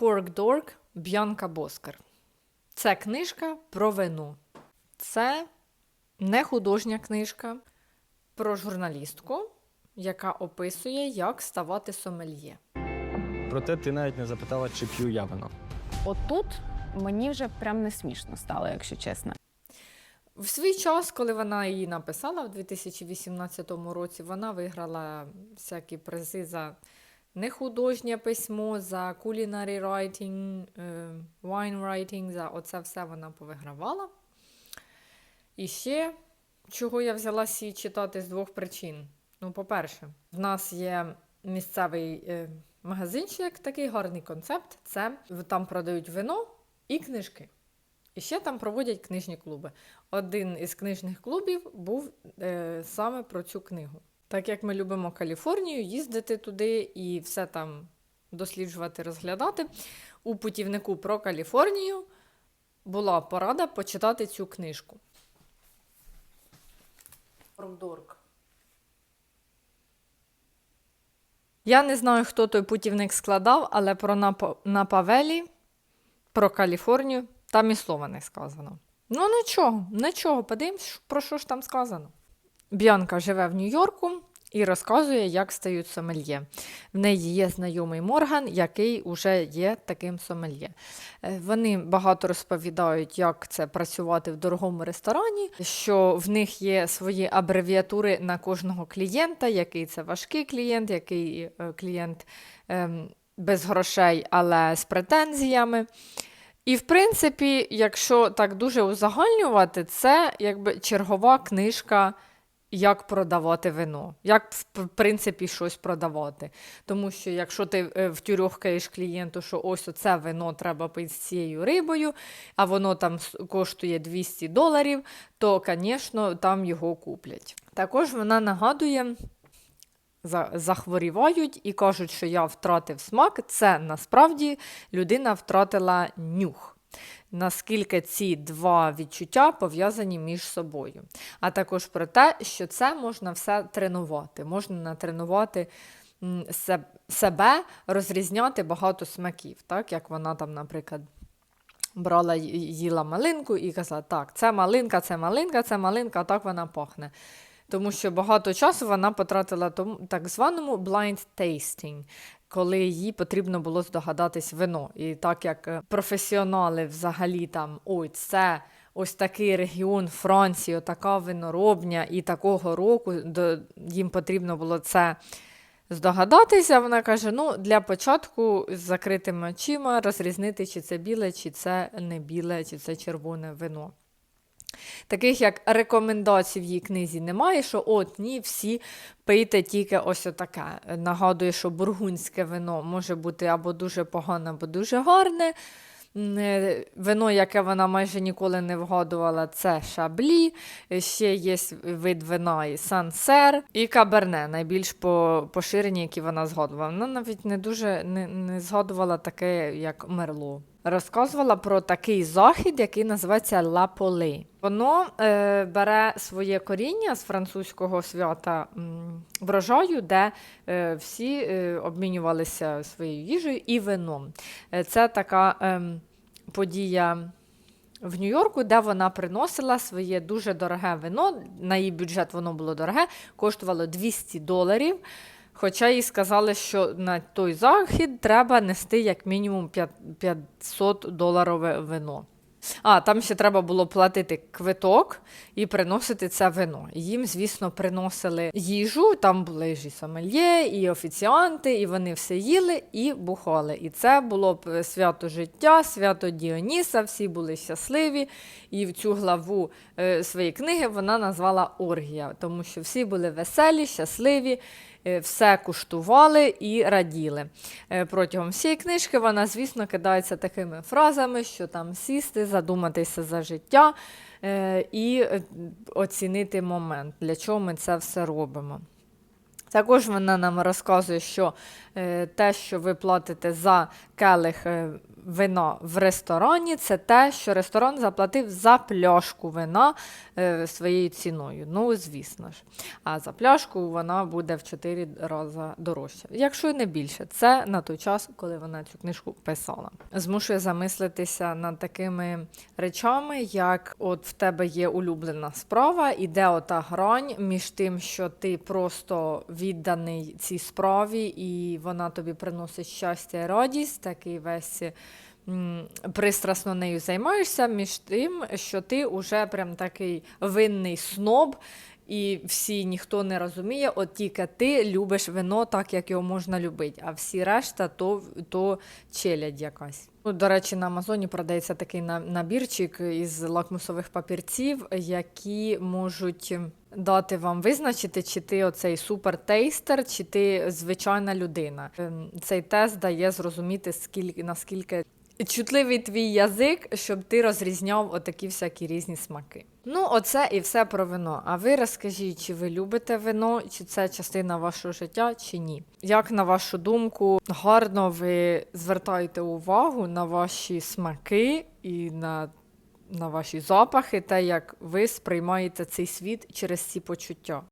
Dork Б'янка Боскер. Це книжка про вино. Це не художня книжка про журналістку, яка описує, як ставати сомельє. Проте ти навіть не запитала, чи п'ю я вино. Отут мені вже прям не смішно стало, якщо чесно. В свій час, коли вона її написала в 2018 році, вона виграла всякі призи за нехудожнє письмо, за culinary writing, е, wine writing, за оце все вона повигравала. І ще, чого я взялася її читати з двох причин. Ну, по-перше, в нас є місцевий е, магазинчик, такий гарний концепт. Це там продають вино і книжки. І ще там проводять книжні клуби. Один із книжних клубів був е, саме про цю книгу. Так як ми любимо Каліфорнію, їздити туди і все там досліджувати, розглядати. У путівнику про Каліфорнію була порада почитати цю книжку. Я не знаю, хто той путівник складав, але про Напа- на Павелі, про Каліфорнію там і слова не сказано. Ну, нічого, нічого, подивимось, про що ж там сказано. Б'янка живе в Нью-Йорку і розказує, як стають сомельє. В неї є знайомий Морган, який уже є таким сомельє. Е, Вони багато розповідають, як це працювати в дорогому ресторані, що в них є свої абревіатури на кожного клієнта, який це важкий клієнт, який е, клієнт ем, без грошей, але з претензіями. І, в принципі, якщо так дуже узагальнювати, це якби чергова книжка, як продавати вино, як в принципі щось продавати. Тому що якщо ти е, втюрьохкаєш клієнту, що ось оце вино треба пити з цією рибою, а воно там коштує 200 доларів, то, звісно, там його куплять. Також вона нагадує. Захворівають і кажуть, що я втратив смак. Це насправді людина втратила нюх. Наскільки ці два відчуття пов'язані між собою. А також про те, що це можна все тренувати. Можна натренувати себе, розрізняти багато смаків, так як вона там, наприклад. Брала, їла малинку і казала, так, це малинка, це малинка, це малинка, так вона пахне. Тому що багато часу вона потратила тому так званому blind tasting, коли їй потрібно було здогадатись вино. І так як е, професіонали взагалі там, ой, це ось такий регіон Франції, така виноробня, і такого року до, їм потрібно було це здогадатися. Вона каже: ну, для початку з закритими очима розрізнити, чи це біле, чи це не біле, чи це червоне вино. Таких як рекомендацій в її книзі немає, що от ні, всі пийте тільки ось отаке. Нагадує, що бургундське вино може бути або дуже погане, або дуже гарне. Е, Вино, яке вона майже ніколи не вгадувала, це шаблі. Ще є вид вина і сансер, і каберне, найбільш поширені, які вона згадувала. Вона навіть не дуже не, не згадувала таке, як мерло. Розказувала про такий захід, який називається Ла Поле. Воно е, бере своє коріння з французького свята м, врожаю, де е, всі е, обмінювалися своєю їжею і вином. Е, це така ем, подія в Нью-Йорку, де вона приносила своє дуже дороге вино. На її бюджет воно було дороге, коштувало 200 доларів. Хоча їй сказали, що на той захід треба нести як мінімум п'ят- 500 доларове вино. А, там ще треба було платити квиток і приносити це вино. Їм, звісно, приносили їжу, там були і сомельє, і офіціанти, і вони все їли і бухали. І це було б е, свято життя, свято Діоніса, всі були щасливі. І в цю главу е, своєї книги вона назвала Оргія, тому що всі були веселі, щасливі, все куштували і раділи. Е, Протягом всієї книжки вона, звісно, кидається такими фразами, що там сісти, задуматися за життя е, і е, оцінити момент, для чого ми це все робимо. Також вона нам розказує, що е, те, що ви платите за келих е, вино в ресторані це те, що ресторан заплатив за пляшку вина е, своєю ціною. Ну, звісно ж. А за пляшку вона буде в 4 рази дорожча. Якщо не більше, це на той час, коли вона цю книжку писала. Змушує замислитися над такими речами, як от в тебе є улюблена справа, і де ота грань між тим, що ти просто відданий цій справі, і вона тобі приносить щастя і радість, такий весь. Пристрасно нею займаєшся між тим, що ти уже прям такий винний сноб, і всі ніхто не розуміє, от тільки ти любиш вино так, як його можна любити, а всі решта то, то челядь якась. Ну, До речі, на Амазоні продається такий на- набірчик із лакмусових папірців, які можуть дати вам визначити, чи ти оцей супертейстер, чи ти звичайна людина. Ем, Цей тест дає зрозуміти, скільки наскільки чутливий твій язик, щоб ти розрізняв отакі всякі різні смаки. Ну, оце і все про вино. А ви розкажіть, чи ви любите вино, чи це частина вашого життя, чи ні? Як на вашу думку, гарно ви звертаєте увагу на ваші смаки і на, на ваші запахи, те, як ви сприймаєте цей світ через ці почуття?